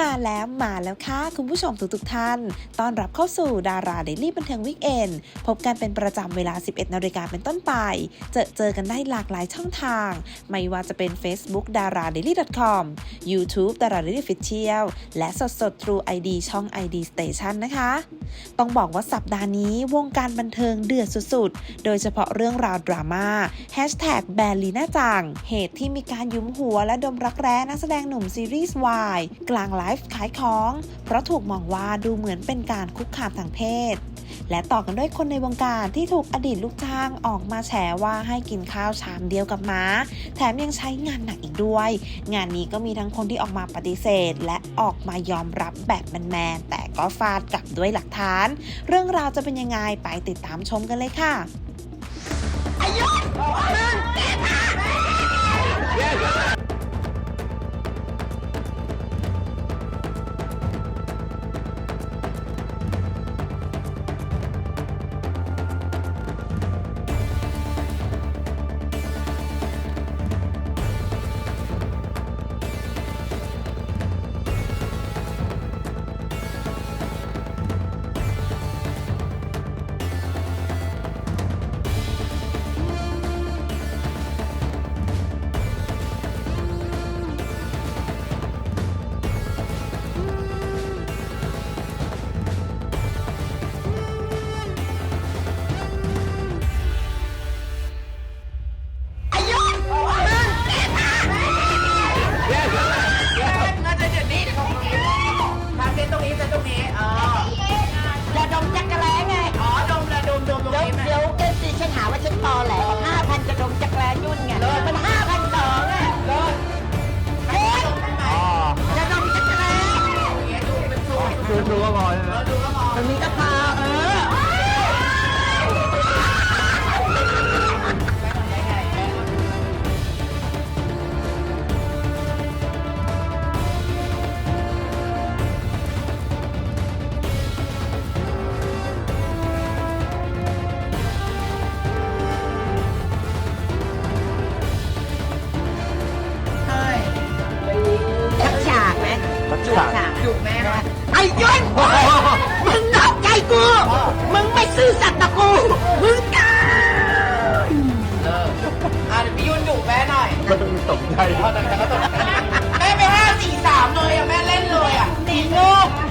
มาแล้วมาแล้วค่ะ คุณผู้ชมทุกทุกท่าน ต้อนรับเข้าสู่ดาราเดลี่บันเทิงวิกเอนพบกันเป็นประจำเวลา 11 นาฬิกาเป็นต้นไป เจอเจอกันได้หลากหลายช่องทาง ไม่ว่าจะเป็น Facebook d a r a d a i l y com YouTube d a r a d a i l y f i c i a l และสดสด True ID ช่อง ID Station นะคะ ต้องบอกว่าสัปดาห์นี้วงการบันเทิงเดือดสุดๆ โดยเฉพาะเรื่องราวดราม่าแฮชแท็กแบรลีน่าจังเหตุที่มีการยุมหัวและดมรักแร้นักแสดงหนุ่มซีรีส์วายกลางลฟ์ขายของ เพราะถูกมองว่าดูเหมือนเป็นการคุกคามทางเพศ และต่อกันด้วยคนในวงการที่ถูกอดีตลูกจ้างออกมาแฉว่าให้กินข้าวชามเดียวกับม้า แถมยังใช้งานหนักอีกด้วย งานนี้ก็มีทั้งคนที่ออกมาปฏิเสธ และออกมายอมรับแบบแมนๆแต่ก็ฟาดกลับด้วยหลักฐาน เรื่องราวจะเป็นยังไงไปติดตามชมกันเลยค่ะน่ ตอแหลห้าพันจะดมจักรแล้ยุ่นไงมันห้าพันสองอะเลิศเอ๊ะดมตรงจะดมจักรแล้อย่างเงี้ยดูเป็นสูตรดูก็พอใช่ไหมมันมีกระเพราเออ ไหมไอ้ยุ่นมึงนอกใจกู มึงไม่ซื่อสัตย์ต่อกู มึงกล้าเอออะเดี๋ยวพี่ยุ่นจุกแม่หน่อยมันตกใจเอาแต่ก็ตกแม่ไปห้าสี่สามเลยอะแม่เล่นเลยอะตีงูโอ้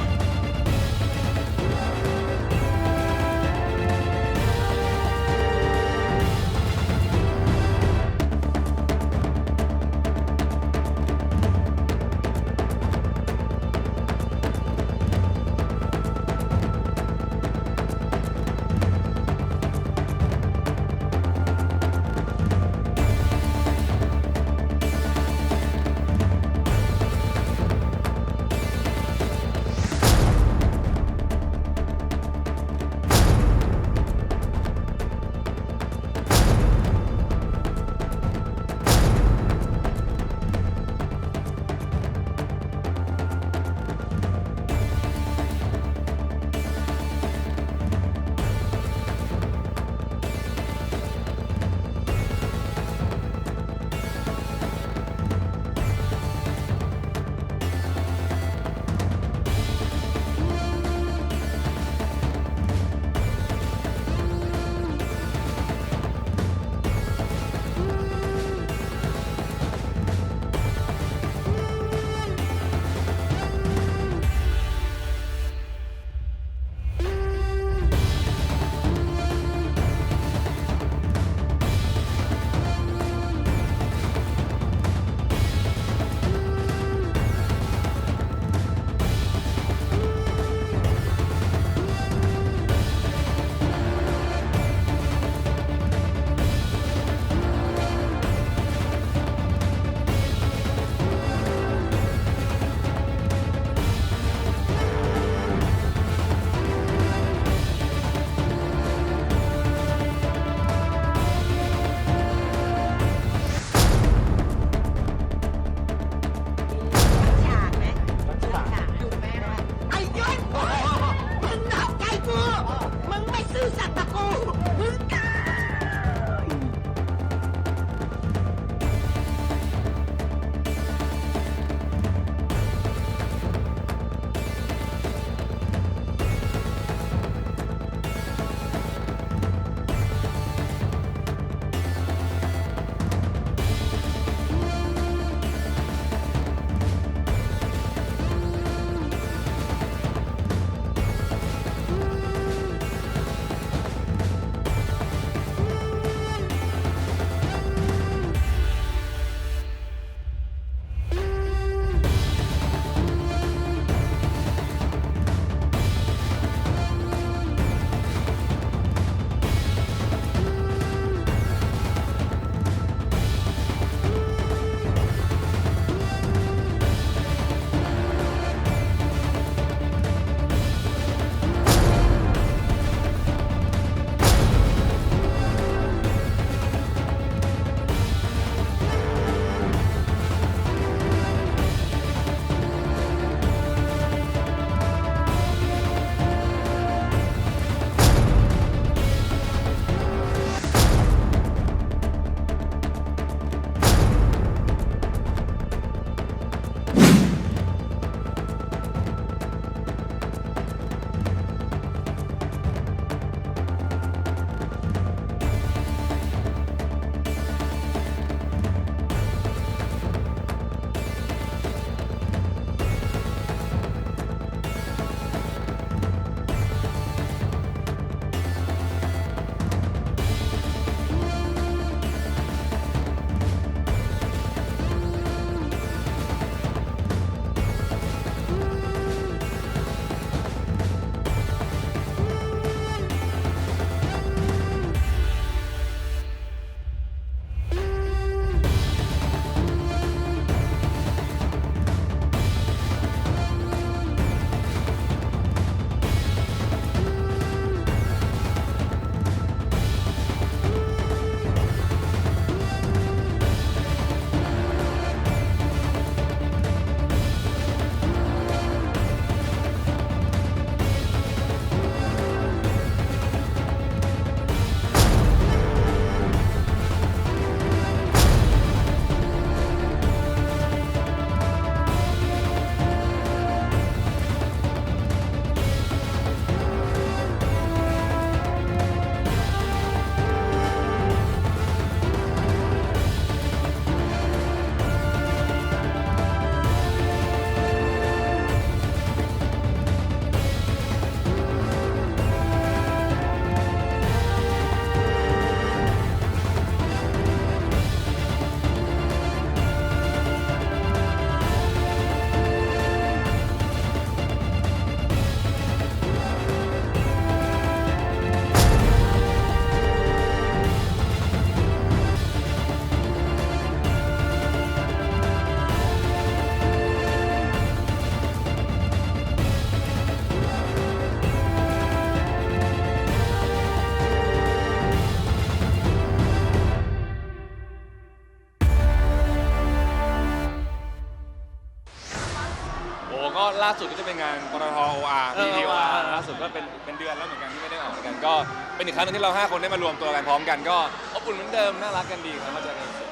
สุดก็จะเป็นงานปตท OR เออที่ OR OR ล่าสุดก็เป็นเป็นเดือนแล้วเหมือนกันที่ไม่ได้ออกเหมือนกันก็เป็นอีกครั้งหนึงที่เราห้าคนได้มารวมตัวกันพร้อมกันก็อบอุ่นเหมือนเดิมน่ารักกันดีครับมาเจอกันอีก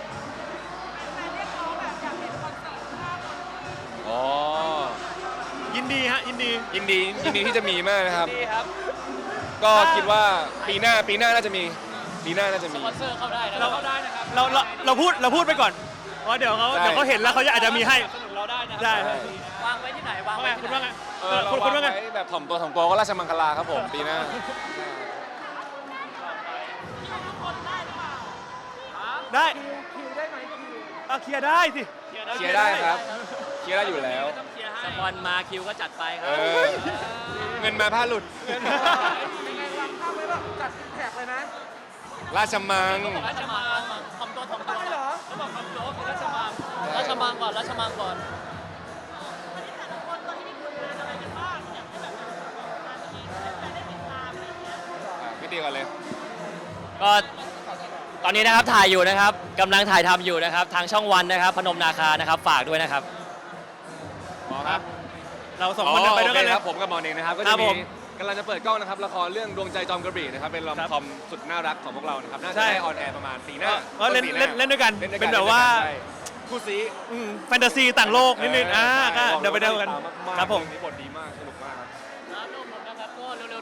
อ๋อยินดีฮะยินดี ยินดียินดีที่จะมีมากนะครับ ดีครับก็คิดว่าปีหน้าปีหน้าน่าจะมีปีหน้าน่าจะมีเราเราเราเราพูดเราพูดไปก่อนเพราะเดี๋ยวเขาใช่ เดี๋ยวเขาเห็นแล้วเขาจะอาจจะมีให้ได้วางไว้ที่ไหนวางว่าไงไว้คุที่ณไหนว่าไงเออเราคุณวาคุณงว่าไง ไว้แบบถ่อมตัวถ่อมตัวก็ราชมังคลาครับผมปีหน้า ได้เอาเคลียร์ได้สิเคลียร์ได้ครับเคลียร์ได้อยู่แล้ว สปอนมาคิวก็จัดไปคเอรับ อ เงินมาผ้าหลุดราชมัง ราชมังทำตัวทำตัวเหรอเขาบอกทำตัวคือราชมังราชมังก่อนราชมังก่อน ก่อนเลย ก็ตอนนี้นะครับถ่ายอยู่นะครับกำลังถ่ายทำอยู่นะครับ ทางช่องวันนะครับ พนมนาคานะครับ ฝากด้วยนะครับ หมอครับ เราสองคนเดินไปด้วยกันโอเลเคยครับผมกับหมอเองนะครับก็ครัจะบผมีมกำลังจะเปิดกล้องนะครับละครเรื่องดวงใจจอมกระบี่นะครับเป็นลอมครับคอมสุดน่ารักของพวกเรานะครับน่าใช่จะได้ออนแอร์ประมาณปีหน้าก็เล่นต้ปีหาเล่นเล่นด้วยกันล่ด้วยเป็นแบบว่า ใช่คู่ซีอืมแฟนตาซีต่างโลกนิดนึงอ่าก็เดี๋ยวไปเดินกันคครัรับบผผมมนี่บทดีมากสนุก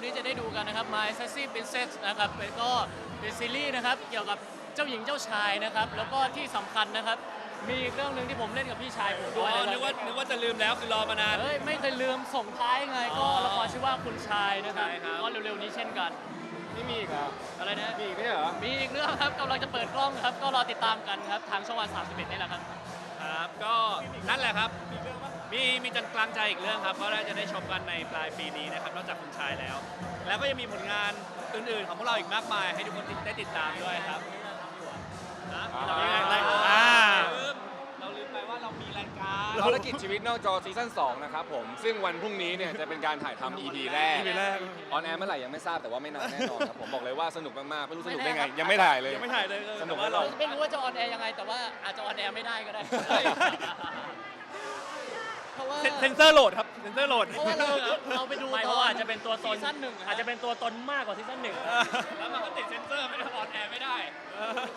ก็เร็วๆนี้จะได้ดูกันนะครับ My Sassy Princess นะครับเป็นก็เป็นซีรีส์นะครับเกี่ยวกับเจ้าหญิงเจ้าชายนะครับ แล้วก็ที่สำคัญนะครับ มีอีกเรื่องหนึ่งที่ผมเล่นกับพี่ชายผมด้วยนึกว่านึกว่าจะลืมแล้วคือรอมานาน เฮ้ยไม่เคยลืมส่งท้ายไงก็ละครชื่อว่าคุณชายนะครับ ก็เร็วๆนี้เช่นกัน นี่มีอีกเหรออะไรนะ มีอีกไม่ใช่เหรอ มีอีกเรื่องครับกำลังจะเปิดกล้องครับ ก็รอติดตามกันครับ ทางช่องวัน31นี่แหละครับ ครับ ก็นั่นแหละครับ มีมีจันกลางใจอีกเรื่องครับก็ได้จะได้ชมกันในปลายปีนี้นะครับนอกจากคุณชายแล้ว แล้วก็ยังมีผลงานอื่นๆ ของพวกเราอีกมากมาย ให้ทุกคนได้ติดตามด้วยครับนะอ่าเรามีรายอ่า ลืมเราลืมไปว่าเรามีรายการ ภารกิจชีวิตนอกจอซีซั่น2นะครับผม ซึ่งวันพรุ่งนี้เนี่ยจะเป็นการถ่ายทำ EP แรก EP แรก ออนแอร์เมื่อไหร่ยังไม่ทราบแต่ว่าไม่นานแน่นอนครับผม บอกเลยว่าสนุกมากๆ ไม่รู้สนุกได้ไง ยังไม่ถ่ายเลย ยังไม่ถ่ายเลยสนุกแต่แน่ว่านอนไม่รู้ว่าจะออนแอร์ยังไง แต่ว่าอาจจะออนแอร์ไม่ได้ก็ได้ เพราะว่า เซนเซนเซอร์โหลดครับเซนเซอร์โหลด เพราะว่าเราเราไปดูไม่ตเพอราะว่านอาจจะเป็นตัวตนซีซั่นหนึ่งอาจจะเป็นตัวตนมากกว่าซีซั่นหนึ่งแล้วมันก็ติดเซนเซอร์ไม่ได้ออนแอร์ไม่ได้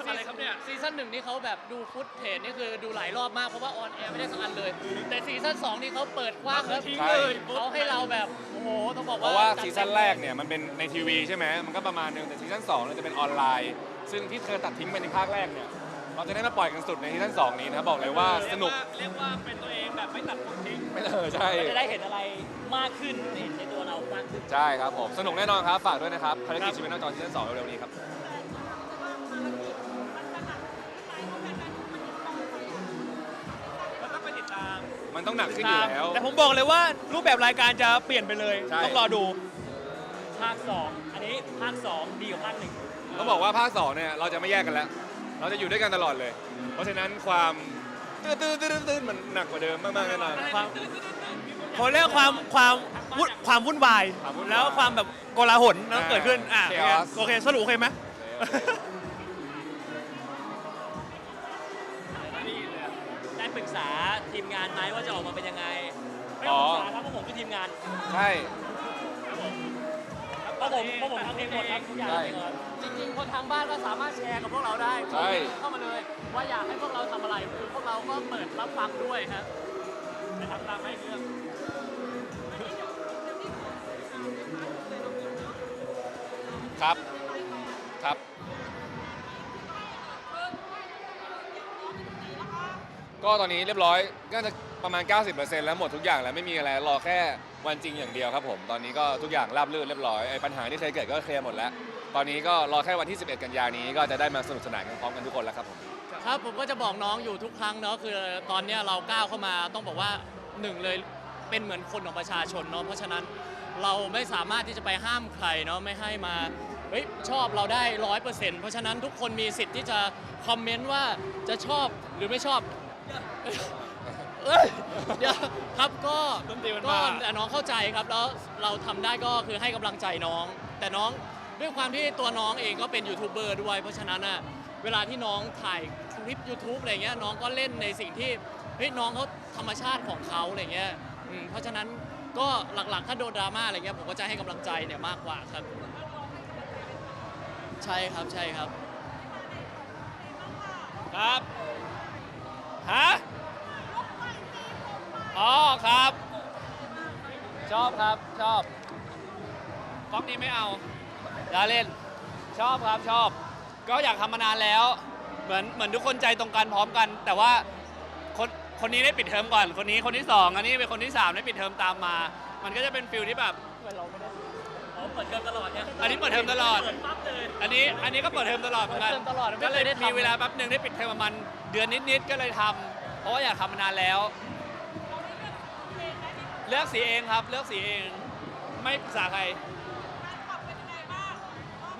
อะไรครับเนี่ยซีซั่นหนึ่งนี่เขาแบบดูฟุตเทจนี่คือดูหลายรอบมากเพราะว่าออนแอร์ไม่ได้สักอันเลย แต่ซีซั่นสองนี่เขาเปิดกว้างครับใช่เขาให้เราแบบโอ้โหต้องบอกเพว่าราะว่าจัดซีซั่นแรกเนี่ยมันเป็นในทีวีใช่ไหมมันก็ประมาณนึงแต่ซีซั่น2เนี่ยจะเป็นออนไลน์ ซึ่งที่เธอตัดทิ้งไปในภาคแรกเนี่ย เราจะได้มาปล่อยกันสุดในซีซั่น2นี้นะครับบอกเลยว่าสนุกเรียกว่าเป็นตัวเองแบบไม่ตัดผมทิ้งไม่เออใช่จะได้เห็นอะไรมากขึ้นในในตัวเรามากขึ้นใช่ครับผมสนุกแน่นอนครับฝากด้วยนะครับภารกิจชีวิตนอกจอซีซั่น2เร็วๆนี้ครับก็ต้องไปติดตามมันต้องหนักขึ้นอยู่แล้ว แต่ผมบอกเลยว่ารูปแบบรายการจะเปลี่ยนไปเลยใช่ต้องรอดู ภาค 2 อันนี้ภาค 2 ดีกว่าภาคหนึ่งต้องบอกว่าภาค 2 เนี่ย เราจะไม่แยกกันแล้ว เราจะอยู่ด้วยกันตลอดเลย เพราะฉะนั้นความตื้อตื้อตื้อตื้อมันหนักกว่าเดิมมากๆแน่นอน ความเขาเรียกความความวุ่นความวุ่นวาย ความวุ่นวายแล้วความแบบโกลาหลนะอ่าเกิดขึ้นอะ chaos โอเคสรุปโอเคไหมได้ปรึกษาทีมงานไหมว่าจะออกมาเป็นยังไงไม่อ๋ต้อ องปรึกษาครับเพราะผมคือทีมงานใช่ เพราะผมเพราะผมทำเองหมดครับทุกอย่างใช่เองหมด จริงๆ คนทางบ้านก็สามารถแชร์กับพวกเราได้ใช่ เข้ามาเลย ว่าอยากให้พวกเราทำอะไรคือพวกเราก็เปิดรับฟังด้วยครับไปทำตามให้เรื่องครับ ครับ ก็ตอนนี้เรียบร้อยก็จะประมาณ 90%แล้วหมดทุกอย่างแล้วไม่มีอะไรรอแค่วันจริงอย่างเดียวครับผม ตอนนี้ก็ทุกอย่างราบรื่นเรียบร้อยไอ้ปัญหาที่เคยเกิดก็เคลียร์หมดแล้ว ตอนนี้ก็รอแค่วันที่ 11 กันยานี้ก็จะได้มาสนุกสนานกันพร้อมกันทุกคนแล้วครับผม ครับผมก็จะบอกน้องอยู่ทุกครั้งเนาะคือตอนเนี้ยเราก้าวเข้ามาต้องบอกว่าหนึ่งเลยเป็นเหมือนคนของประชาชนเนาะเพราะฉะนั้นเราไม่สามารถที่จะไปห้ามใครเนาะไม่ให้มาเฮ้ยชอบเราได้ร้อยเปอร์เซ็นต์เพราะฉะนั้นทุกคนมีสิทธิ์ที่จะคอมเมนต์ว่าจะชอบหรือไม่ชอบ เอ้ยเดี๋ยวครับก็ดนตรีมันก็มาแต่น้องเข้าใจครับแล้วเราทำได้ก็คือให้กำลังใจน้อง แต่น้อง ด้วยความที่ตัวน้องเองก็เป็นยูทูบเบอร์ด้วย เพราะฉะนั้นน่ะเวลาที่น้องถ่ายคลิป YouTube อะไรเงี้ยน้องก็เล่นในสิ่งที่เฮ้ยน้องเขาธรรมชาติของเขาอะไรเงี้ยอืมเพราะฉะนั้นก็หลักๆถ้าโดนดราม่าอะไรเงี้ยผมก็จะให้กำลังใจเนี่ยมากกว่าครับ ใช่ครับใช่ครับ ครับ ฮะ อ๋อครับ ชอบครับ ชอบก๊อกนี้ไม่เอา อย่าเล่น ชอบครับชอบ ก็อยากทำมานานแล้ว เหมือนเหมือนทุกคนใจตรงกันพร้อมกัน แต่ว่าคนคนนี้ได้ปิดเทอมก่อน คนนี้คนที่สองอันนี้เป็นคนที่สามได้ปิดเทอมตามมา มันก็จะเป็นฟิลที่แบบเปิดเทอมตลอดเนี่ยอันนี้เปิดเทอมตลอด เปิดปั๊บเลยอันนี้อันนี้ก็เปิดเทอมตลอดเหมือนกันเปิดเทอมตลอดไม่ก็เลยเคยได้ทำ มีเวลาแป๊บหนึ่งได้ปิดเทอมประมาณเดือนนิดๆก็เลยทำเพราะว่าอยากทำมานานแล้ว เลือกสีเองครับ เลือกสีเอง ไม่ปรึกษาใคร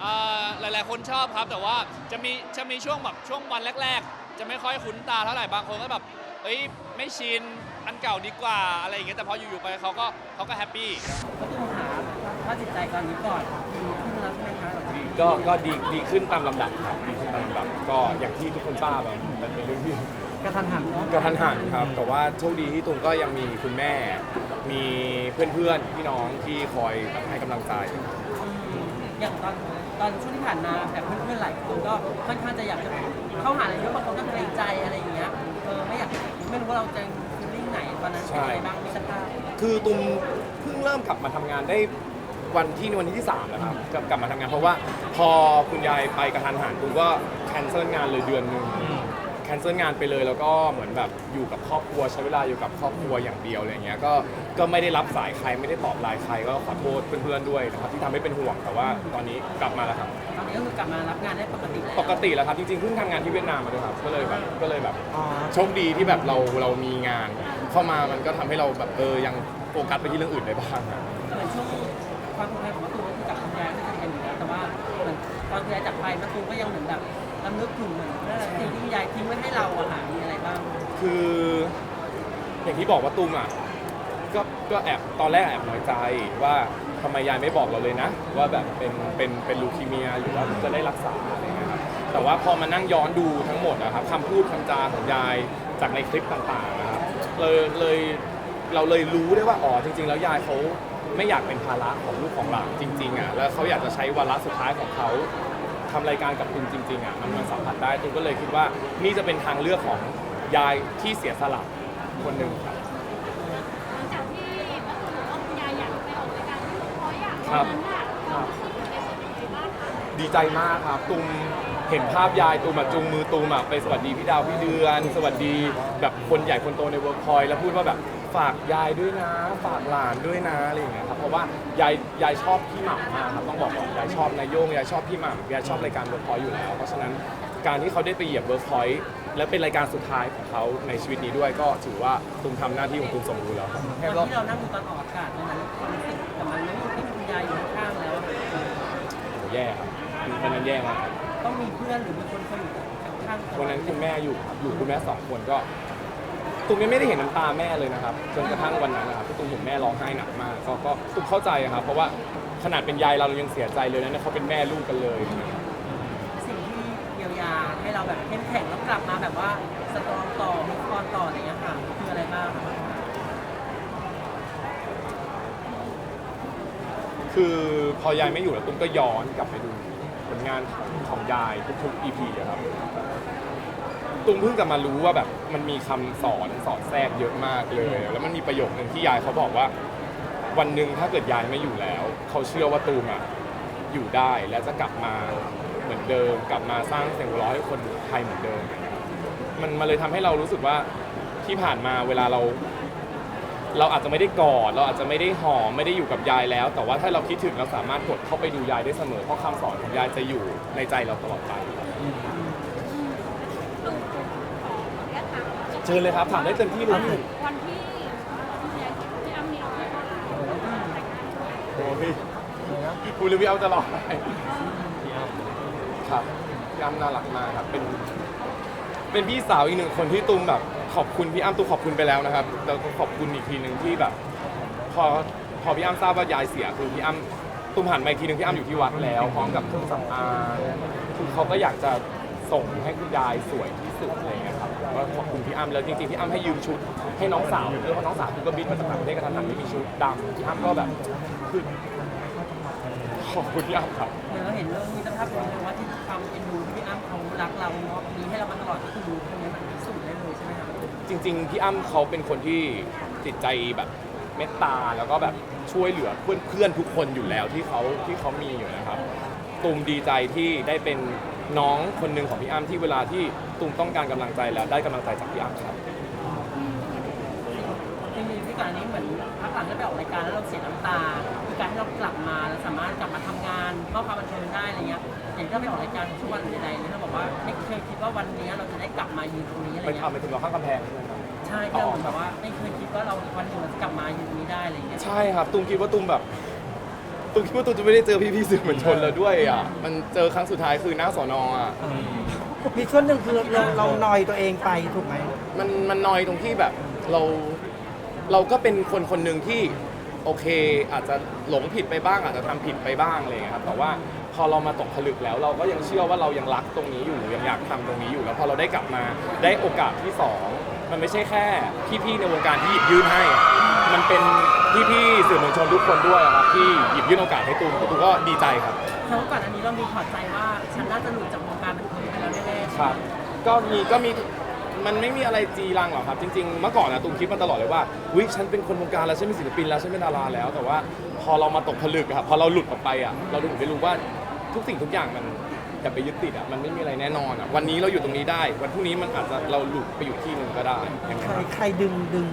เอ่อหลาย ๆ คนชอบครับ แต่ว่าจะมีจะมีช่วงแบบช่วงวันแรก ๆ จะไม่ค่อยคุ้นตาเท่าไหร่บางคนก็แบบเอ้ยไม่ชินอันเก่าดีกว่าอะไรอย่างเงี้ยแต่พออยู่ๆไปเขาก็เขาก็แฮปปี้ ก็ต้องหาถ้าจิตใจตอนนี้ก่อนดีขึ้นแล้วใช่ไหมคะก็ก็ดีดีขึ้นตามลำดับครับดีขึ้นตามลำดับ ก็อย่างที่ทุกคนทราบอะมันเป็นเรื่องที่กระทันหันเนาะกระทันหันครับ แต่ว่าโชคดีที่ตุงก็ยังมีคุณแม่ มีเพื่อนๆพี่น้องที่คอยแบบให้กำลังใจ อย่างตอน ตอนช่วงที่ผ่านมาแบบเพื่อนๆหลายคนก็ค่อนข้างจะอยากจะเข้าหาอะไรเยอะบางคนก็เกรงใจอะไรอย่างเงี้ยเออไม่อยากไม่รู้ว่าเราจะฟีลลิ่งไหนตอนนั้นเป็นยังไงบ้างมิสตาคือตุมเพิ่งเริ่มกลับมาทำงานได้วันที่วันที่3แล้วครับกลับกลับมาทำงานเพราะว่า พอคุณยายไปกระทันหันตุมก็แคนเซิลงานเลยเดือนหนึ่งแคนเซิลงานไปเลย แล้วก็เหมือนแบบอยู่กับครอบครัวใช้เวลาอยู่กับครอบครัวอย่างเดียวอะไรเงี้ยก็ก็ไม่ได้รับสายใครไม่ได้ตอบไลน์ใครก็ขอโทษเพื่อนๆด้วยนะครับที่ทำให้เป็นห่วงแต่ว่าตอนนี้กลับมาแล้วครับ ตอนนี้ก็คือกลับมารับงานได้ปกติแล้วปกติแล้วครับจริงๆเพิ่งทำงานที่เวียดนามมาด้วยครับก็เลยแบบก็เลยแบบโชคดีที่แบบเราเรามีงาน เข้ามามันก็ทำให้เราแบบเออยังโฟกัสไปที่เรื่องอื่นได้บ้างครับเหมือนช่วงความผูกพันของมะตูมก็คือกับคุณยายไม่จะเป็นอยู่แล้วแต่ว่าเหมือนตอนคุณยายจากไปมะตูมก็ยังเหมือนแบบ รำลึกถึงเหมือนนั่นแหละสิ่งที่คุณยายทิ้งไว้ให้เราอะค่ะมีอะไรบ้าง คืออย่างที่บอกว่าตุ้มอะก็ก็แอบตอนแรกแอบน้อยใจว่าทำไมยายไม่บอกเราเลยนะ ว่าแบบเป็นเป็นเป็นลูคีเมียหรือว่าจะได้รักษาอะไรเงี้ยครับแต่ว่าพอมานั่งย้อนดูทั้งหมดนะครับคำพูดคำจาของยายจากในคลิปต่างๆนะครับเลยเลยเราเลยรู้ได้ว่าอ๋อจริง ๆ แล้วยายเขาไม่อยากเป็นภาระของลูกของหลานจริงๆอะแล้วเขาอยากจะใช้วาระสุดท้ายของเขา ทำรายการกับคุณจริงๆอะมันมันสัมผัสได้ตุ้มก็เลยคิดว่านี่จะเป็นทางเลือกของยายที่เสียสละคนหนึ่งครับ หลังจากที่เมื่อคืนบอกว่าคุณยายอยากไปออกรายการที่พอยอยากครับนั้นน่ะเรารู้สึกในส่วนยังไงบ้างคะดีใจมากครับตุมเห็นภาพยายตุมอะจูงมือตุมอะไปสวัสดีพี่ดาวพี่เดือน สวัสดีแบบคนใหญ่คนโตในเวิร์กพอยแล้วพูดว่าแบบ ฝากยายด้วยนะ ฝากหลานด้วยนะอะไรอย่างเงี้ยครับเพราะว่ายายยายชอบพี่หม่ำมากครับต้องบอกก่อนยายชอบนายโยงยายชอบพี่หม่ำยายชอบรายการเวิร์กพอยอยู่แล้ว เพราะฉะนั้นการที่เขาได้ไปเหยียบเวิร์กพอยและเป็นรายการสุดท้ายของเขาในชีวิตนี้ด้วยก็ถือว่าตุมทำหน้าที่ของตุมสมบูรณ์แล้วครับ ตอนที่เรานั่งดูตอนออกอากาศตอนนั้นความรู้สึกกับมันไม่ที่คุณยายอยู่ข้างๆแล้วอะโหแย่ครับวันนั้นแย่มากครับต้องมีเพื่อนหรือมีคนคอยอยู่ข้างๆตลอดวันนั้นคุณแม่อยู่ครับอยู่คุณแม่สองคนก็ ตุ้มยังไม่ได้เห็นน้ำตาแม่เลยนะครับจนกระทั่งวันนั้นนะครับที่ตุ้มเห็นแม่ร้องไห้หนักมากก็ก็ตุ้มเข้าใจอะครับเพราะว่าขนาดเป็นยายเราเรายังเสียใจเลยนะเนี่ยเขาเป็นแม่ลูกกันเลย สิ่งที่เยียวยาให้เราแบบเข้มแข็งแล้วกลับมาแบบว่าสตรองต่อมุกอนต่ออะไรอย่างเงี้ยค่ะคืออะไรบ้างคะคือพอยายไม่อยู่แล้วตุ้มก็ย้อนกลับไปดูผลงานของของยายทุกๆ EP อะครับ ตุ้มเพิ่งจะมารู้ว่าแบบมันมีคำสอนสอนแทรกเยอะมากเลย แล้วมันมีประโยคหนึ่งที่ยายเขาบอกว่า วันหนึ่งถ้าเกิดยายไม่อยู่แล้ว เขาเชื่อว่าตูมอะอยู่ได้และจะกลับมาเหมือนเดิม กลับมาสร้างเสียงหัวเราะให้คนไทยเหมือนเดิม มันมันเลยทำให้เรารู้สึกว่าที่ผ่านมาเวลาเรา เราอาจจะไม่ได้กอดเราอาจจะไม่ได้หอมไม่ได้อยู่กับยายแล้ว แต่ว่าถ้าเราคิดถึงเราสามารถกดเข้าไปดูยายได้เสมอเพราะคำสอนของยายจะอยู่ในใจเราตลอดไปครับ ขออนุญาตถาม เชิญเลยครับถามได้เต็มที่เลยพี่วันที่คุณยายที่อ้ำมีเราไปเข้าร้านแต่งงานโอ้พี่คุยเรื่องพี่อ้ำตลอดครับพี่อ้ำน่ารักมากครับเป็น เป็นพี่สาวอีกหนึ่งคนที่ตุ้มแบบ ขอบคุณพี่อ้ำตุ้มขอบคุณไปแล้วนะครับแล้วก็ขอบคุณอีกทีหนึ่งที่แบบ พอพอพี่อ้ำทราบว่ายายเสียคือพี่อ้ำตุ้มหันมาอีกทีหนึ่งพี่อ้ำอยู่ที่วัดแล้วพร้อมกับเครื่องสำอางคือเขาก็อยากจะ ส่งให้คุณยายสวยที่สุดอะไรเงี้ยครับก็ขอบคุณพี่อ้ำแล้วจริงๆพี่อ้ำให้ยืมชุด ให้น้องสาวด้วยเพราะน้องสาวคุณก็บินมาจากต่างประเทศกระทันหันไม่มีชุดดำพี่อ้ำก็แบบคือขอบคุณพี่อ้ำครับ เหมือนเราเห็นเรื่องนี้สภาพเป็นว่าที่ความเอ็นดูที่พี่อ้ำเขารักเราเนาะมีให้เรามาตลอดก็คือดูตรงนี้มันพิสูจน์ได้เลยใช่ไหมครับจริง ๆ พี่อ้ำเขาเป็นคนที่จิตใจแบบเมตตาแล้วก็แบบช่วยเหลือเพื่อนๆทุกคนอยู่แล้วที่เขาที่เขามีอยู่นะครับตูมดีใจที่ได้เป็น น้องคนหนึ่งของพี่อ้ำที่เวลาที่ตูมต้องการกำลังใจแล้วได้กำลังใจจากพี่อ้ำครับ จริงๆที่ก่อนอันนี้เหมือนพักหลังได้ไปออกรายการแล้วเราเสียน้ำตาคือการที่เรากลับมาแล้วสามารถกลับมาทำงานเข้าความบันเทิงได้อะไรเงี้ยอย่างที่เราไปออกรายการทุกวันใดๆเนี่ยเราบอกว่าไม่เคยคิดว่าวันนี้เราจะได้กลับมายืนตรงนี้อะไรไปเงี้ยทำไปถึงเราข้างกำแพงใช่ไหมครับ ใช่ที่เราเหมือนแบบว่าไม่เคยคิดว่าเราวันหนึ่งเราจะกลับมายืนตรงนี้ได้อะไรเงี้ย ใช่ครับตูมคิดว่าตูมแบบ ตูมคิดว่าตูมจะไม่ได้เจอพี่ๆสื่อมวลชนแล้วด้วยอะ มันเจอครั้งสุดท้ายคือหน้าสอนอะ มีช่วงหนึ่งคือเราเรานอยตัวเองไปถูกไหม มันมันนอยตรงที่แบบเราเราก็เป็นคนคนหนึ่งที่โอเค อาจจะหลงผิดไปบ้าง อาจจะทำผิดไปบ้างอะไรอย่างเงี้ยครับแต่ว่าพอเรามาตกผลึกแล้ว เราก็ยังเชื่อว่าเรายังรักตรงนี้อยู่ยังอยากทำตรงนี้อยู่แล้วพอเราได้กลับมาได้โอกาสที่สองมันไม่ใช่แค่พี่ๆในวงการที่หยิบยื่นให้ มันเป็นพี่ๆสื่อมวลชนทุกคนด้วยครับที่หยิบยื่นโอกาสให้ตูมตูมก็ดีใจครับ เพราะก่อนอันนี้เรามีถอดใจว่าฉันน่าจะหลุดจากวงการบันเทิงไปแล้วแน่ๆครับก็มีก็มีมันไม่มีอะไรจีรังหรอกครับ จริงๆ เมื่อก่อนนะตูมคิดมาตลอดเลยว่าวิฉันเป็นคนวงการแล้วฉันเป็นศิลปินแล้วฉันเป็นดาราแล้ว แต่ว่าพอเรามาตกผลึกอะครับพอเราหลุดออกไปอะเราถึงไปรู้ว่าทุกสิ่งทุกอย่างมัน อย่าไปยึดติดอะมันไม่มีอะไรแน่นอนอะวันนี้เราอยู่ตรงนี้ได้ วันพรุ่งนี้มันอาจจะเราหลุดไปอยู่ที่หนึ่งก็ได้อย่างใคเงี้ยรครับใครดึงดึง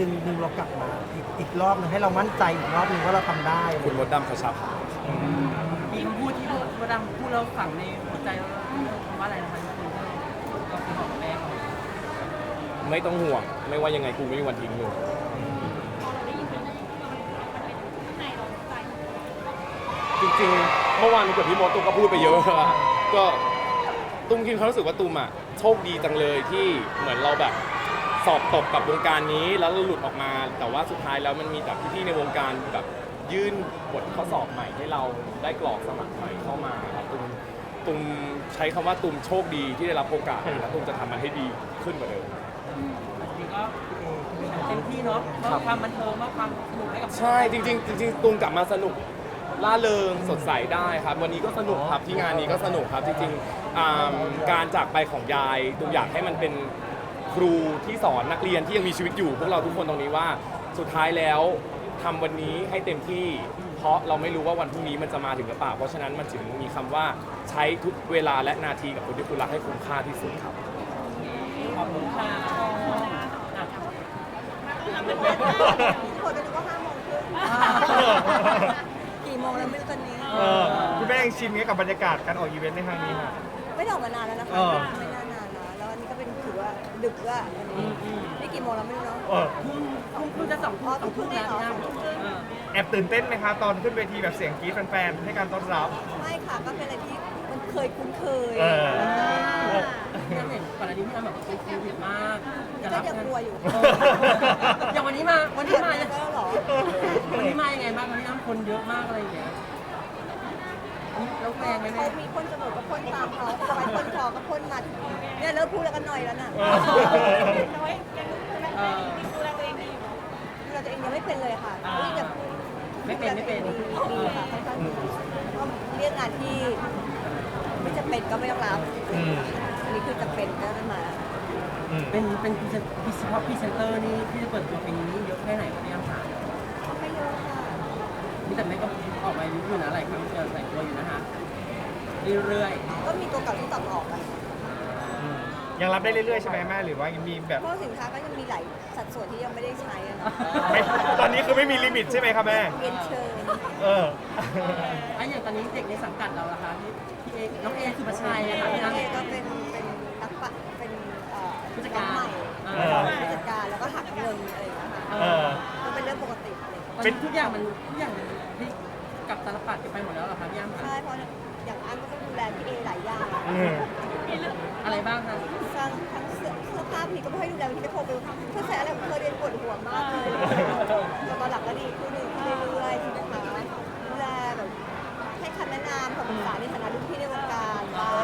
ดึงดึงเรากลับมาอีกอีกรอบหนึงให้เรามั่นใจอีกรอบหนึงว่าเราทำได้คุณมดดำคชาภามีคำพูดที่พูดว่าดังพูดแล้วฝังในหัวใจเราคำว่าอะไรนะคะที่คุณก็คือบอกแม่เขาไม่ต้องห่วง ไม่ว่ายังไงกูไม่มีวันทิ้งมึงจริงๆ เมื่อวานกับพี่มดตุ้มก็พูดไปเยอะอะ ก็ตุ้มคิดความรู้สึกว่าตุ้มอะโชคดีจังเลยที่เหมือนเราแบบสอบตกกับวงการนี้แล้วเราหลุดออกมา แต่ว่าสุดท้ายแล้วมันมีแต่พี่ๆในวงการแบบยื่นบทข้อสอบใหม่ให้เราได้กรอกสมัครใหม่เข้ามาครับตุ้มตุ้มใช้คำว่าตุ้มโชคดีที่ได้รับโอกาสและตุ้มจะทำมันให้ดีขึ้นกว่าเดิม จริงๆก็เต็มที่เนาะมอบความบันเทิงมอบความสนุกให้กับ ใช่จริงๆจริงๆตูมกลับมาสนุก ล่าเริงสดใสได้ครับ วันนี้ก็สนุกครับที่งานนี้ก็สนุกครับจริงๆอ่าการจากไปของยายตูมอยากให้มันเป็นครูที่สอนนักเรียนที่ยังมีชีวิตอยู่ พวกเราทุกคนตรงนี้ว่าสุดท้ายแล้วทำวันนี้ให้เต็มที่ เพราะเราไม่รู้ว่าวันพรุ่งนี้มันจะมาถึงหรือเปล่า เพราะฉะนั้นมันถึงมีคำว่าใช้ทุกเวลาและนาทีกับคนที่คุณรักให้คุ้มค่าที่สุดครับ ขอบคุณค่ะอะคนก็นึกว่าห้าโมงครึ่ง กี่โมงแล้วไม่รู้ตอนนี้ เออคุณแม่ยังชินกับบรรยากาศการออกอีเวนต์ในครั้งนี้ค่ะ ไม่ได้ออกมานานแล้วนะคะเออ ไม่นานนานแล้วแล้วอันนี้ก็เป็นถือว่าดึกด้วยวันนี้นี่กี่โมงแล้วไม่รู้เนาะเออเพิ่งเพิ่งจะสองทุ่มสองทุ่มแล้วนะเออแอบตื่นเต้นไหมคะตอนขึ้นเวทีแบบเสียงกรี๊ดแฟนๆให้การต้อนรับ ไม่ค่ะก็เป็นอะไรที่มันเคยคุ้นเคยเออ พี่น้ำเห็นก่อนอันนี้พี่น้ำแบบโควิดมากจะก็รับยังงานกลัวอยู่ เอออย่างวันนี้มาวันนี้มาเดือนแล้วเหรอ วันนี้มายังไงบ้างวันนี้น้ำคนเยอะมากอะไรอย่างเงี้ยแล้วแพงไหมเขาแม่ มีพ่นจมูกก็พ่นตามเขาสบายพ่นคอก็พ่นมาเนี่ยเลิกพูดแล้วก็หน่อยแล้วน่ะเออเออเราตัวเองยังไม่เป็นเลยค่ะอ่านี่แบบไม่เป็นไม่เป็นดีดีค่ะค่อนข้างดีก็เรียกงานที่ ไม่จำเป็นก็ไม่ต้องรับ อืม อันนี้คือจำเป็นก็ต้องมาอืมเป็นเป็นพรีเซนพรีเฉพาะพรีเซนเตอร์นี่ที่จะเปิดตัวเป็นนี้เยอะแค่ไหนครับพี่น้ำถามไม่เยอะค่ะนี่แต่แม่ก็ออกมาอยู่นะหลายครั้งเจอใส่ตัวอยู่นะคะเรื่อยก็มีตัวเก่าที่ตัดออกอะอืมยังรับได้เรื่อยๆใช่ไหมแม่หรือว่ายังมีแบบเพราะสินค้าก็ยังมีหลายสัดส่วนที่ยังไม่ได้ใช้อะเนาะไม่ตอนนี้คือไม่มีลิมิตใช่ไหมครับแม่ เรียนเชิญ เออๆอันอย่างตอนนี้เด็กในสังกัดเราล่ะคะพี่พี่ เอน้องเอสุภาชัยอะค่ะพี่น้น้อองงเอก็เป็นเป็นนักปะเป็นเอ่อผู้จัดการน้องใหม่เออ ผู้จัดการแล้วก็หักเงินอะไรอย่างเงี้ยค่ะเออ ก็เป็นเรื่องปกติอะไรอย่างเงี้ยตอนนี้ทุกอย่างมันทุกอย่างมันพลิกกลับตาลปัดกันไปหมดแล้วเหรอคะพี่อ้ำคะใช่เพราะอย่างอันก็ต้องดูแลพี่เอหลายอย่างอืม อะไรบ้างคะทั้งทั้งเสื้อเสื้อผ้าพี่ก็ไม่ให้ดูแลบางทีก็โทรไปเธอใส่อะไรของเธอเรียนปวดหัวมากเลยแต่ตอนหลังก็ดีขึ้นเรื่อยๆใช่ไหมคะดูแลแบบให้ คำแนะนำคำปรึกษาในฐานะรุ่นพี่ในวงการบ้าง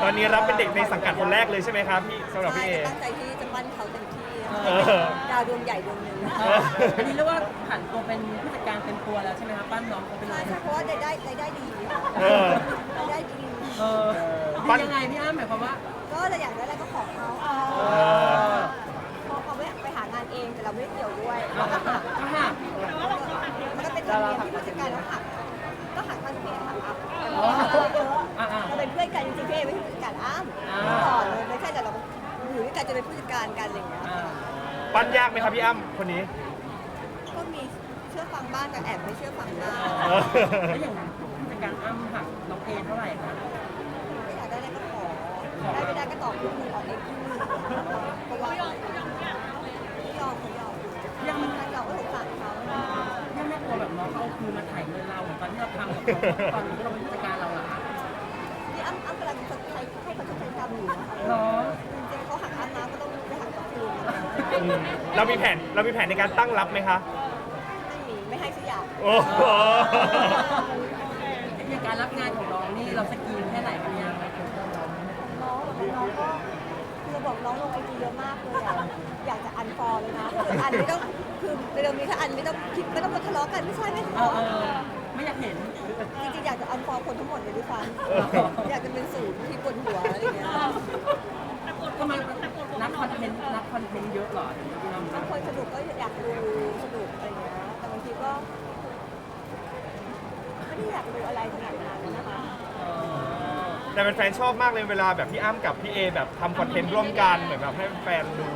เอตอนนี้รับเป็นเด็กในสังกัดคนแรกเลยใช่ไหมครับพี่สำหรับใช่พี่เอ จะตั้งใจที่จะปั้นเขาเต็มที่เออ ดาวดวงใหญ่ดวงหนึ่งอันนี้เรียกว่าผันตัวเป็นผู้จัดการเต็มตัวแล้วใช่ไหมครับปั้นน้องเขาเป็นใช่ใช่เพราะว่ารายได้รายได้ดีเออ รายได้ดีเออปั้นยังไงพี่อ้ำหมายความว่าก็เราอยากได้อะไรก็ขอเขาอพอเขาไม่ไปหางานเองแต่เราไม่ได้เกี่ยวด้วยเราก็หักก็หักมันก็เป็นธรรมเนียมที่ผู้จัดการเราหักก็ หักเท่าที่พี่เอหักอัพอ๋อหักเยอะอ่าๆเราเป็นเพื่อนกันจริงๆพี่เอไม่ใช่ผู้จัดการอ้ำอ่าก่อนเลยไม่ใช่แต่เราอยู่ด้วยกันจะเป็นผู้จัดการกันอะไรอย่างเงี้ยอ่าปั้นยากไหมครับพี่อ้ำคนนี้ ก็มีเชื่อฟังบ้างกับแอบไม่เชื่อฟังบ้างเออแล้วอย่างผู้จัดการอ้ำหักน้องเอเท่าไหร่คะไม่อยากได้อะไรก็ขอได้ไม่ได้ก็ตอบครึ่งหนึงออกเองครึ่งหนึงก็ว่าไม่ยอมเขายอมยังมันเราก็สงสารเขา ยังไม่กลัวแบบน้อง เขาเอาคืนมาถ่ายเงินเราเหมือนตอนที่เราทำกับเขาตอนนี้เราเป็นผู้จัดการเราเหรอคะที่อ้ำอ้ำกำลังชดใช้ให้เขาชดใช้กรรมอยู่นะคะเนาะจริงๆเขาหักอ้ำมาก็ต้องไปหักเขาคืนอืมเรามีแผนเรามีแผนในการตั้งรับไหมคะ ไม่มีไม่ให้สักอย่าง โอ้โห ในการรับงานของน้องนี่เราสกรีนแค่ไหนคะเนี่ยน้องแบบน้องก็คือบอกน้องลงไอจีเยอะมากเลยอะ อยากจะอันฟอลเลยนะคืออันไม่ต้องคือเดิมนี้ถ้าอันไม่ต้องคิดไม่ต้องมาทะเลาะกันไม่ใช่ไม่ทะเออเลาะเออไม่อยากเห็น จริงๆอยากจะอันฟอลคนทั้งหมดเลยด้วยซ้ำอยากจะเป็นศูนย์ที่ปวดหัวอะไรอย่างเงี้ยทำไมนักคอนเทนต์นักคอนเทนต์เยอะเหรอถึงที่เราบางคนสนุกก็อยากดูสนุกอะไรอย่างเงี้ยแต่บางทีก็ไม่ได้อยากดูอะไรขนาดนั้นนะคะแต่เป็นแฟนๆชอบมากเลยเวลาแบบพี่อ้ำกับพี่เอแบบทำคอนเทนต์ร่วมกันเหมือนแบบให้แฟนดู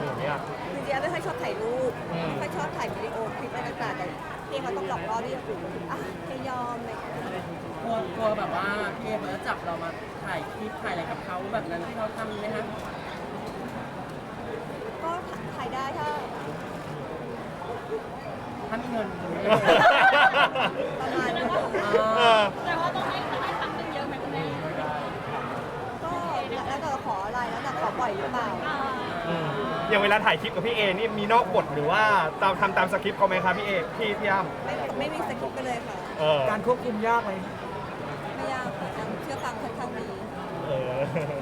อย่างเงี้ยจริงๆไม่ค่อยชอบถ่ายรูปอืมไม่ค่อยชอบถ่ายวิดีโอคลิปอะไรต่างๆแต่พี่เขาต้องหลอกล่อด้วยอย่างอื่นอะให้ยอมอะไรอย่างเงี้ยกลัวกลัวแบบว่าพี่เอเขาจะจับเรามาถ่ายคลิปถ่ายอะไรกับเขาแบบนั้นที่เขาทำไหมคะก็ถ่ายได้ถ้าถ้ามีเงินประมาณนึงเออแต่ว่าต้องให้ให้ครั้งหนึ่งเยอะไหมคุณแม่ก็แล้วแต่ขออะไรแล้วแต่ขอปล่อยหรือเปล่าอืม อย่างเวลาถ่ายคลิปกับพี่เอนี่มีนอกบทหรือว่าตามทำตามสคริปต์เขาไหมครับพี่เอพี่พี่อ้ำไม่ไม่มีสคริปต์กันเลยค่ะ เออการควบคุมยากไหมไม่ยากค่ะยังเชื่อฟังค่อนข้างดีเออ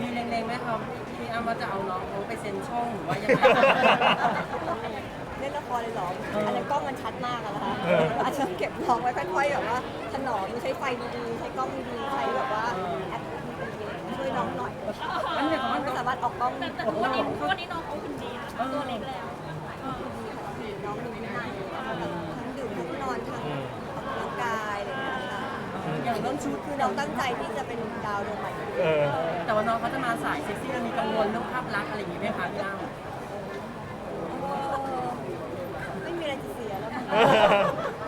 มีเล็งๆไหมครับพี่อ้ำว่าจะเอาน้องเขาไปเซ็นช่องหรือว่ายังไง เล่นละครเลยเหรออันนั้นกล้องมันชัดมากอะนะคะเออ อาจจะเก็บน้องไว้ค่อยๆแบบว่าถนอมใช้ไฟดีๆใช้กล้องดีๆใช้แบบว่าแอปช่ วยน้องหน่อยมันหมายความว่าไม่สามารถออกกล้องแต่แต่ทุกวันนี้ทุกวันนี้น้องเขาหุ่นดีนะตัวเล็กแล้วน้องมีวินัยทั้งดื่มทั้งนอนทั้งออกกำลังกายอะไรอย่างเงี้ยค่ะอย่างเรื่องชุดคือน้องตั้งใจที่จะเป็นดาวดวงใหม่เออแต่ว่าน้องเขาจะมาสายเซ็กซี่แล้วมีกังวลเรื่องภาพลักษณ์อะไรอย่างนี้ไหมคะพี่อ้ำเออไม่มีอะไรจะเสียแล้วมั้ง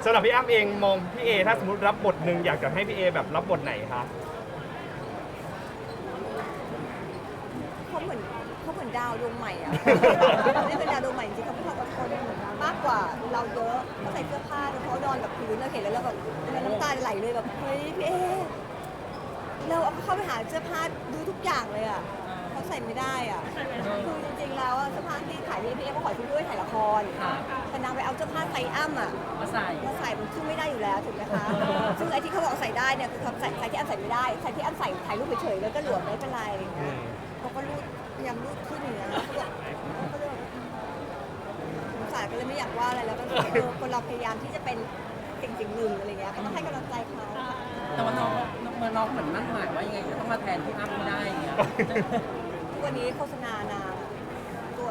สำหรับพี่อ้ำเองมองพี่เอถ้าสมมติรับบทหนึ่งอยากจะให้พี่เอแบบรับบทไหนคะ เขาเหมือนเขาเหมือนดาวดวงใหม่อะ ไม่เป็นดาวดวงใหม่จริงๆเขาเป็นความอดทนมากกว่าเราเยอะเขาใส่เสื้อผ้าแล้วเขานอนกับพื้นเราเห็นแล้วเราแบบน้ำตาไหลเลยแบบเฮ้ยพี่เอเราเอาเข้าไปหาเสื้อผ้าดูทุกอย่างเลยอะเขาใส่ไม่ได้อะคือจริงๆแล้วอะเสื้อผ้าที่ขายพี่พี่เอก็ขอชุดด้วยถ่ายละครค่ะแต่นางไปเอาเสื้อผ้าไซส์อ้ำอะมาใส่มาใส่มันขึ้นไม่ได้อยู่แล้วถูกไหมคะซึ่งไอ้ที่เขาบอกใส่ได้เนี่ยคือเขาใส่ใส่ที่อ้ำใส่ไม่ได้ใส่ที่อ้ำใส่ถ่ายรูปเฉยๆแล้วก็หลวมไม่เป็นไรอะไรอย่างเงี้ยเขาก็รูดพยายามรูดขึ้น ว่าอะไรแล้วก็คือเออคนเราพยายามที่จะเป็นสิ่งสิ่งหนึ่งอะไรเงี้ยก็ต้องให้กำลังใจเขาแต่ว่าน้องเมื่อน้องเหมือนมั่นหมายว่ายังไงก็ต้องมาแทนพี่อ้ำไม่ได้อย่างเงี้ยทุกวันนี้โฆษณานางตัว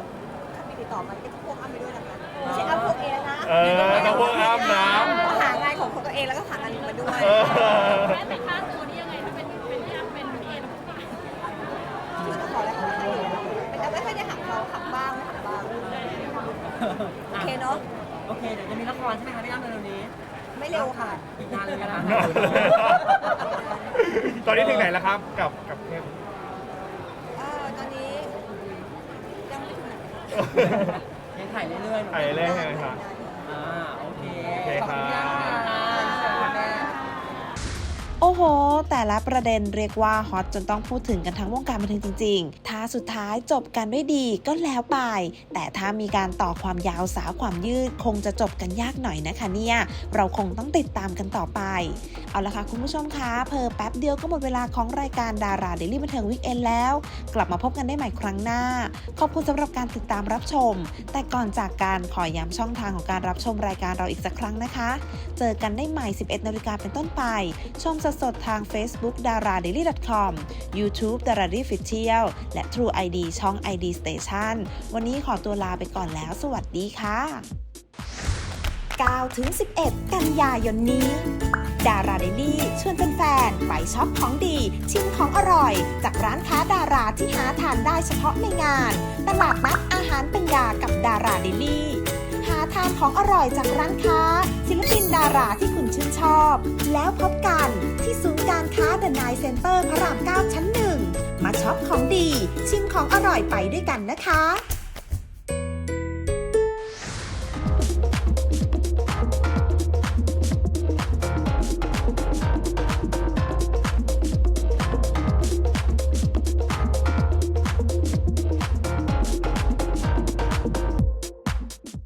ถ้ามีติดต่อมาก็จะพ่วงอ้ำไปด้วยนะคะไม่ใช่อ้ำพวกเองนะเออต้องพ่วงอ้ำนะก็หางานของของตัวเองแล้วก็หางานมาด้วย เออ แม่แต่ค่าตัวนี่ยังไงถ้าเป็นเป็นที่เป็นเอ็นคือจะขออะไรเขาให้อยู่แล้วแต่ไม่ค่อยได้หักเขาหักบ้างไม่หักบ้างโอ เคเนาะโอเค เดี๋ยวจะมีละครใช่ไหมคะพี่อ้ำเร็วๆนี้ไม่เร็วค่ะ อีกนานเลยนะคะตอนนี้ถึงไหนแล้วครับกับกับเทพเอ่อตอนนี้ยังไม่ถึงไหนยังถ่ายเรื่อยๆถ่ายเรื่อยๆใช่ไหมครับ อ่าโอเคโอเคขอบคุณครับ มากค่ะขอบคุณแม่โอ้ โห แต่ละประเด็นเรียกว่าฮอตจนต้องพูดถึงกันทั้งวงการบันเทิงจริงๆ ถ้าสุดท้ายจบกันด้วยดีก็แล้วไป แต่ถ้ามีการต่อความยาวสาวความยืด คงจะจบกันยากหน่อยนะคะเนี่ย เราคงต้องติดตามกันต่อไป เอาละค่ะคุณผู้ชมคะเพอแป๊บเดียวก็หมดเวลาของรายการดาราเดลี่บันเทิงวิกเอนแล้ว กลับมาพบกันได้ใหม่ครั้งหน้า ขอบคุณสำหรับการติดตามรับชม แต่ก่อนจากการขอย้ำช่องทางของการรับชมรายการเราอีกสักครั้งนะคะ เจอกันได้ใหม่ 11นาฬิกาเป็นต้นไป ชมสดๆทาง Facebook d a r a d a i l y com YouTube d a r a d a i l y f i t i a l และ True ID ช่อง ID Station วันนี้ขอตัวลาไปก่อนแล้ว สวัสดีค่ะ9ถึง11 กันยายนนี้ ดาราเดลี่ชวนแฟนๆไปช็อปของดี ชิมของอร่อย จากร้านค้าดาราที่หาทานได้เฉพาะในงาน ตลาดนัดอาหารเป็นยากับดาราเดลี่านของอร่อยจากร้านค้า ศิลปินดาราที่คุณชื่นชอบ แล้วพบกันที่ศูนย์การค้าเดอะไนเซ็นเตอร์พระราม 9 ชั้นหนึ่งมาช็อปของดี ชิมของอร่อยไปด้วยกันนะคะ